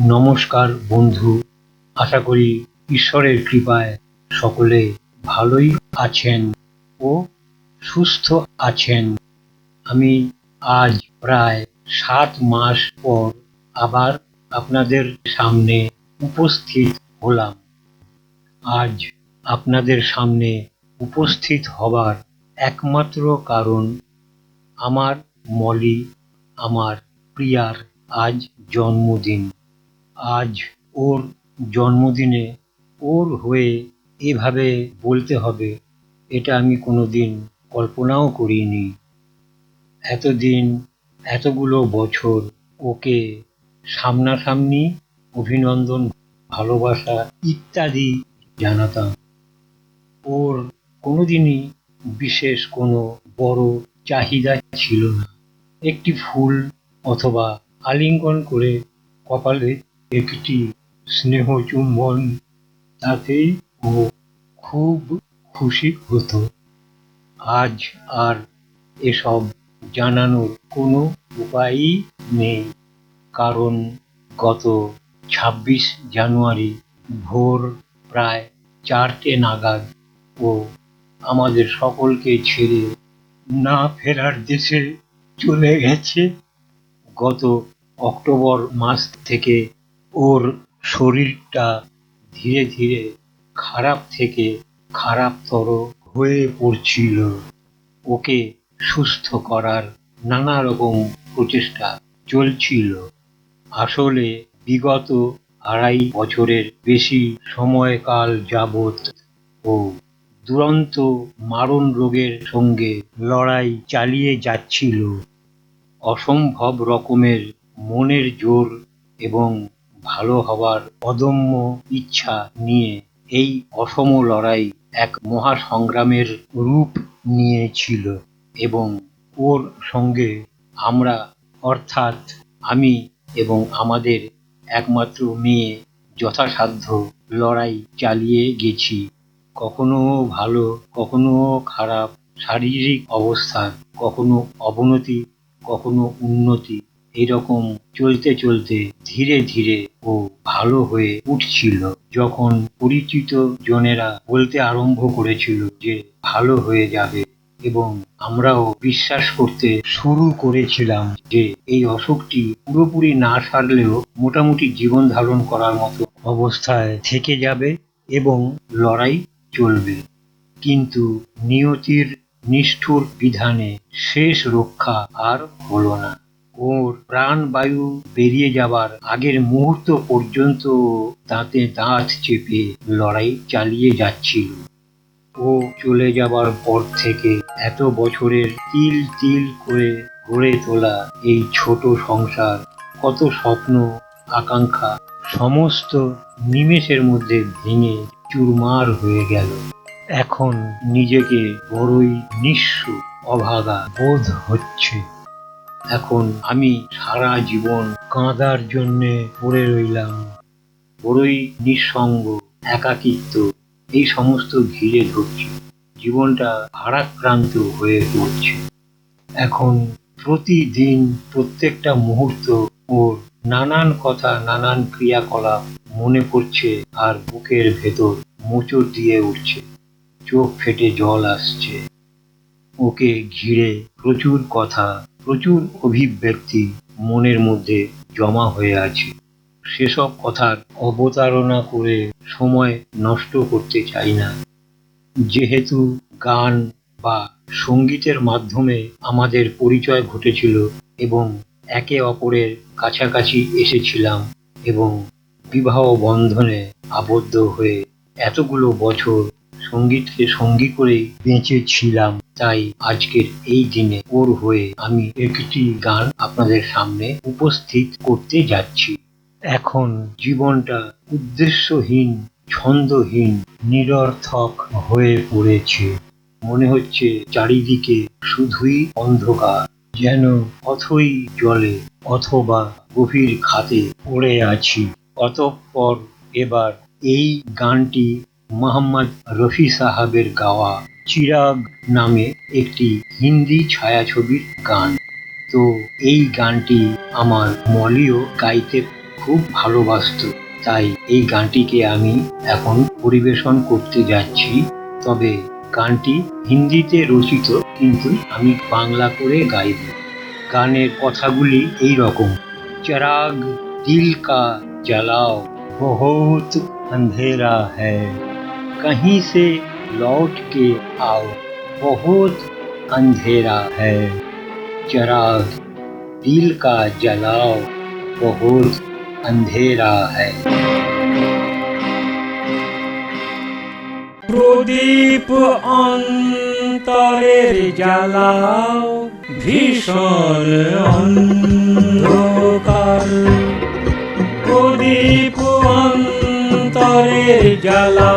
নমস্কার বন্ধু, আশা করি ঈশ্বরের কৃপায় সকলে ভালোই আছেন ও সুস্থ আছেন। আমি আজ প্রায় সাত মাস পর আবার আপনাদের সামনে উপস্থিত হলাম। আজ আপনাদের সামনে উপস্থিত হবার একমাত্র কারণ আমার মলি, আমার প্রিয়ার আজ জন্মদিন। আজ ওর জন্মদিনে ওর হয়ে এভাবে বলতে হবে, এটা আমি কোনোদিন কল্পনাও করিনি। এতদিন, এতগুলো বছর ওকে সামনাসামনি অভিনন্দন, ভালোবাসা ইত্যাদি জানাতাম। ওর কোনোদিনই বিশেষ কোনো বড় চাহিদা ছিল না। একটি ফুল অথবা আলিঙ্গন করে কপালে একটি স্নেহ চুম্বন তাতেই ও খুব খুশি হতো। আজ আর এসব জানানোর কোনো উপায়ই নেই, কারণ গত ছাব্বিশ জানুয়ারি ভোর প্রায় চারটে নাগাদ ও আমাদের সকলকে ছেড়ে না ফেরার দেশে চলে গেছে। গত অক্টোবর মাস থেকে ওর শরীরটা ধীরে ধীরে খারাপ থেকে খারাপতর হয়ে পড়ছিল। ওকে সুস্থ করার নানা রকম প্রচেষ্টা চলছিল। আসলে বিগত আড়াই বছরের বেশি সময়কাল যাবৎ ও দুরন্ত মারণ রোগের সঙ্গে লড়াই চালিয়ে যাচ্ছিল। অসম্ভব রকমের মনের জোর এবং ভালো হবার অদম্য ইচ্ছা নিয়ে এই অসম লড়াই এক মহাসংগ্রামের রূপ নিয়েছিল এবং ওর সঙ্গে আমরা, অর্থাৎ আমি এবং আমাদের একমাত্র মেয়ে, যথাসাধ্য লড়াই চালিয়ে গেছি। কখনো ভালো, কখনো খারাপ, শারীরিক অবস্থার কখনো অবনতি, কখনো উন্নতি এরকম চলতে চলতে ধীরে ধীরে ও ভালো হয়ে উঠছিল। যখন পরিচিত জনেরা বলতে আরম্ভ করেছিল যে, ভালো হয়ে যাবে। এবং আমরাও বিশ্বাস করতে শুরু করেছিলাম যে, এই অসুখটি পুরোপুরি না সারলেও মোটামুটি জীবন ধারণ করার মতো অবস্থায় থেকে যাবে এবং লড়াই চলবে। কিন্তু নিয়তির নিষ্ঠুর বিধানে শেষ রক্ষা আর হলো না। ওর প্রাণবায়ু বেরিয়ে যাবার আগের মুহূর্ত পর্যন্ত দাঁতে দাঁত চেপে লড়াই চালিয়ে যাচ্ছিল। ও চলে যাবার পর থেকে এত বছরের তিল তিল করে গড়ে তোলা এই ছোট সংসার, কত স্বপ্ন, আকাঙ্ক্ষা, সমস্ত নিমেষের মধ্যে ভেঙে চুরমার হয়ে গেল। এখন নিজেকে বড়ই নিঃস্ব, অভাগা বোধ হচ্ছে। এখন আমি সারা জীবন কাঁদার জন্যে পড়ে রইলাম। বড়ই নিঃসঙ্গ, একাকিত্ব, এই সমস্ত ঘিরে ধরছে। জীবনটা ভারাক্রান্ত হয়ে পড়ছে। এখন প্রতিদিন প্রত্যেকটা মুহূর্ত ওর নানান কথা, নানান ক্রিয়াকলাপ মনে পড়ছে আর বুকের ভেতর মোচড় দিয়ে উঠছে। চোখ ফেটে জল আসছে। ওকে ঘিরে প্রচুর কথা প্রচুর অভিব্যক্তি মনের মধ্যে জমা হয়ে আছে। সেসব কথার অবতারণা করে সময় নষ্ট করতে চাই না। যেহেতু গান বা সঙ্গীতের মাধ্যমে আমাদের পরিচয় ঘটেছিল এবং একে অপরের কাছাকাছি এসেছিলাম এবং বিবাহ বন্ধনে আবদ্ধ হয়ে এতগুলো বছর সঙ্গীতকে সঙ্গী করেই বেঁচেছিলাম। তাই আজকের এই দিনে ওর হয়ে আমি একটি গান আপনাদের সামনে উপস্থিত করতে যাচ্ছি। এখন জীবনটা উদ্দেশ্যহীন, ছন্দহীন, নিরর্থক হয়ে পড়েছে। মনে হচ্ছে চারিদিকে শুধুই অন্ধকার, যেন অথই জলে অথবা গভীর খাতে পড়ে আছি। অতঃপর এবার এই গানটি মোহাম্মদ রফি সাহাবের গাওয়া চিরাগ নামে একটি হিন্দি ছায়াছবির গান। তো এই গানটি আমার মলিও গাইতে খুব ভালোবাসত, তাই এই গানটিকে আমি এখন পরিবেশন করতে যাচ্ছি। তবে গানটি হিন্দিতে রচিত, কিন্তু আমি বাংলা করে গাইব। গানের কথাগুলি এই রকম। চরাগ, দিল কা জ্বালাও, বহুত অন্ধেরা হ্যায়। कहीं से लौट के आओ बहुत अंधेरा है चराग दिल का जलाओ बहुत अंधेरा है প্রদীপ অন্তরের জ্বালাও ভীষণ অন্ধকার প্রদীপ অন্তরের জ্বালাও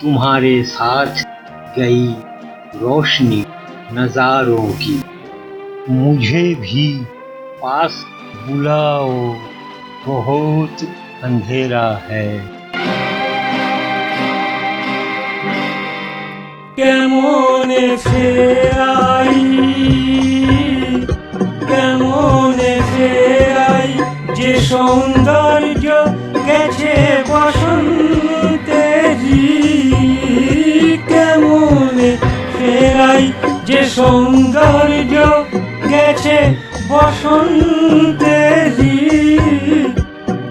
तुम्हारे साथ गई रोशनी नजारों की मुझे भी पास बुलाओ बहुत अंधेरा है কেমনে ফেরাই কেমনে ফেরাই যে সৌন্দর্য গেছে সৌন্দর্য গেছে বসন্তেরি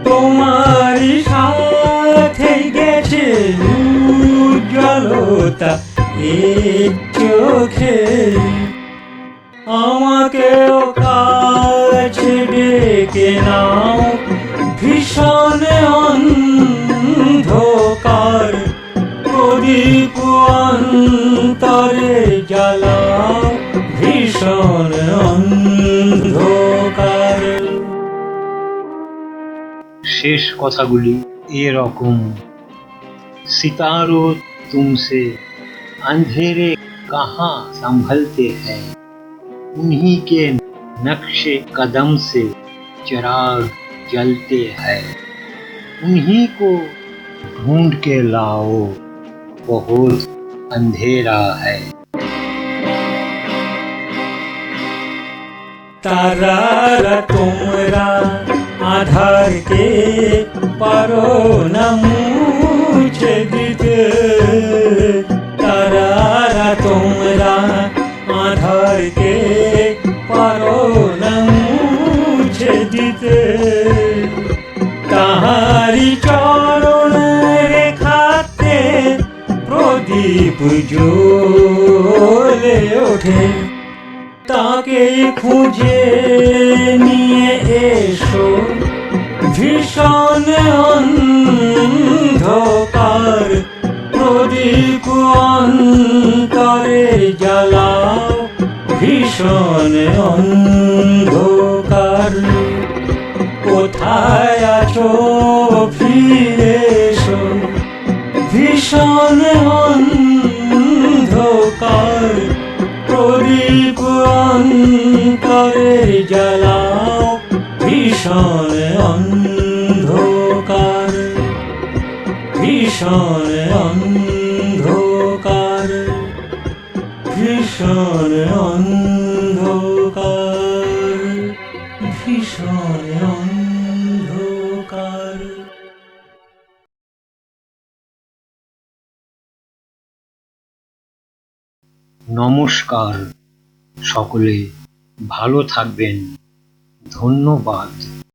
তোমারই সাথে গেছে উজ্জ্বলতা চোখে। আমাকেও কাছে ডেকে নাও, ভীষণ অন্ধকার। প্রদীপ অন্তরে জ্বালাও। शेष কথাগুলি এরকম सितारों तुमसे अंधेरे कहाँ संभलते हैं उन्हीं के नक्शे कदम से चिराग जलते हैं उन्हीं को ढूंढ के लाओ बहुत अंधेरा है তারারা তোমরা আধারকে পারো না মুছে দিতে। তারারা তোমরা আধারকে পারো না মুছে দিতে। তাহারি চরণ রেখাতে প্রদীপ জ্বলে ওঠে। তাকে খুঁজে নিয়ে এসো। ভীষণ অন্ধকার। প্রদীপ অন্তরে জ্বালাও, ভীষণ অন্ধকার। কোথায় আছো ফিরে ভীষণ অন্ধকার। প্রদীপ অন্তরে জ্বালাও, ভীষণ ভীষণ অন্ধকার ভীষণ অন্ধকার ভীষণ অন্ধকার। নমস্কার সকলে ভালো থাকবেন। ধন্যবাদ।